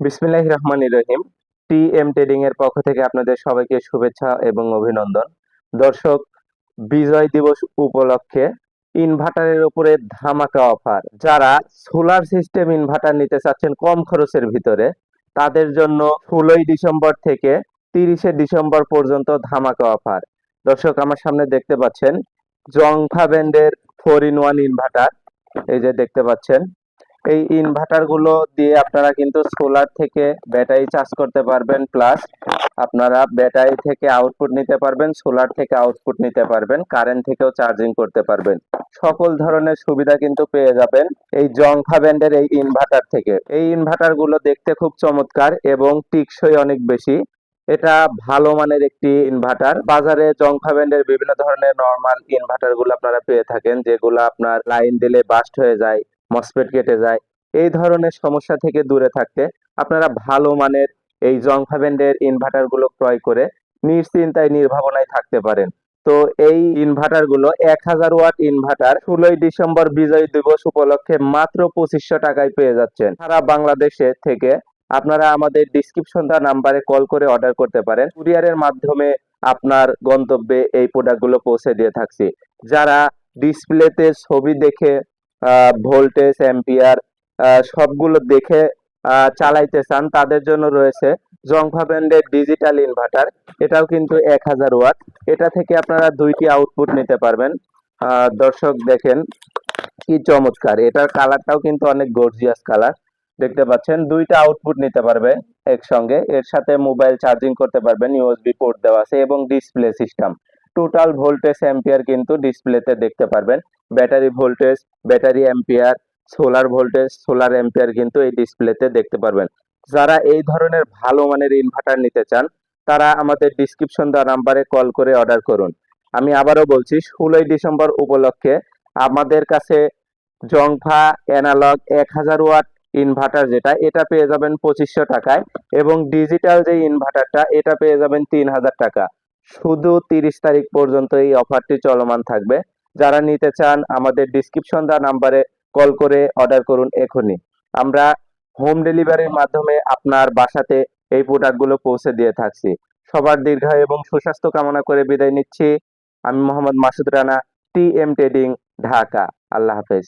বিসমিল্লাহ রহমান রহিম। টি এম ট্রেডিং এর পক্ষ থেকে আপনাদের সবাইকে শুভেচ্ছা এবং অভিনন্দন। দর্শক, বিজয় দিবস উপলক্ষে ইনভার্টারের উপরে ধামাকা অফার। যারা সোলার সিস্টেম ইনভার্টার নিতে চাচ্ছেন কম খরচের ভিতরে, তাদের জন্য ষোলোই ডিসেম্বর থেকে তিরিশে ডিসেম্বর পর্যন্ত ধামাকা অফার। দর্শক, আমার সামনে দেখতে পাচ্ছেন জংফা ব্যান্ডের ফোর ইন ওয়ান ইনভার্টার। এই যে দেখতে পাচ্ছেন এই ইনভার্টারগুলো দিয়ে আপনারা কিন্তু সোলার থেকে ব্যাটারি চার্জ করতে পারবেন প্লাস আপনারা ব্যাটারি থেকে আউটপুট নিতে পারবেন সোলার থেকে আউটপুট নিতে পারবেন কারেন্ট থেকেও চার্জিং করতে পারবেন। সকল ধরনের সুবিধা কিন্তু পেয়ে যাবেন এই জংফা ব্যান্ডের এই ইনভার্টার থেকে। এই ইনভার্টারগুলো দেখতে খুব চমৎকার এবং টিকসই অনেক বেশি। এটা ভালো মানের একটি ইনভার্টার বাজারে জংফা ব্যান্ডের বিভিন্ন ধরনের নরমাল ইনভার্টারগুলো আপনারা পেয়ে থাকেন, যেগুলো আপনার লাইন দিলে বাস্ট হয়ে যায়। মসপেট কেটে যায়। এই ধরনের সমস্যা থেকে দূরে থাকতে আপনারা ভালো মানের এই জংফা ইনভার্টারগুলো ক্রয় করে নিশ্চিন্তায়, নির্ভাবনায় থাকতে পারেন। তো এই ইনভার্টারগুলো এক হাজার ওয়াট ইনভার্টার ষোলোই ডিসেম্বর বিজয় দিবস উপলক্ষে মাত্র পঁচিশশো টাকায় পেয়ে যাচ্ছেন। সারা বাংলাদেশে থেকে আপনারা আমাদের ডিসক্রিপশন দেওয়া নাম্বারে কল করে অর্ডার করতে পারেন। কুরিয়ারের মাধ্যমে আপনার গন্তব্যে এই প্রোডাক্টগুলো পৌঁছে দিয়ে থাকছি। যারা ডিসপ্লেতে ছবি দেখে ভোল্টেজ অ্যাম্পিয়ার সবগুলো দেখে চালাইতে চান, তাদের জন্য রয়েছে জংফা ব্র্যান্ডের ডিজিটাল ইনভার্টার এটাও কিন্তু এক হাজার ওয়াট এটা থেকে আপনারা দুইটি আউটপুট নিতে পারবেন। দর্শক দেখেন কি চমৎকার। এটার কালারটাও কিন্তু অনেক গর্জিয়াস কালার দেখতে পাচ্ছেন, দুইটা আউটপুট নিতে পারবে একসঙ্গে। এর সাথে মোবাইল চার্জিং করতে পারবেন ইউএসবি পোর্ট দেওয়া আছে এবং display system total voltage ampere কিন্তু ডিসপ্লেতে দেখতে পারবেন। Battery voltage battery ampere solar voltage solar ampere কিন্তু এই ডিসপ্লেতে দেখতে পারবেন। যারা এই ধরনের ভালো মানের ইনভার্টার নিতে চান, তারা আমাদের ডিসক্রিপশন দেওয়া নাম্বারে কল করে অর্ডার করুন। আমি আবারও বলছি, ষোলোই ডিসেম্বর উপলক্ষে আমাদের কাছে জংফা অ্যানালগ এক হাজার ওয়াট ইনভার্টার যেটা, এটা পেয়ে যাবেন পঁচিশশো টাকায় এবং ডিজিটাল যে ইনভার্টারটা এটা পেয়ে যাবেন তিন হাজার টাকা। শুধু তিরিশ তারিখ পর্যন্ত এই অফারটি চলমান থাকবে। যারা নিতে চান, আমাদের ডিসক্রিপশন দেওয়া নাম্বারে কল করে অর্ডার করুন এখনই। আমরা হোম ডেলিভারির মাধ্যমে আপনার বাসাতে এই প্রোডাক্টগুলো পৌঁছে দিয়ে থাকছি। সবার দীর্ঘায়ু এবং সুস্বাস্থ্য কামনা করে বিদায় নিচ্ছি। আমি Mohammad Masud Rana T M trading Dhaka আল্লাহ হাফেজ।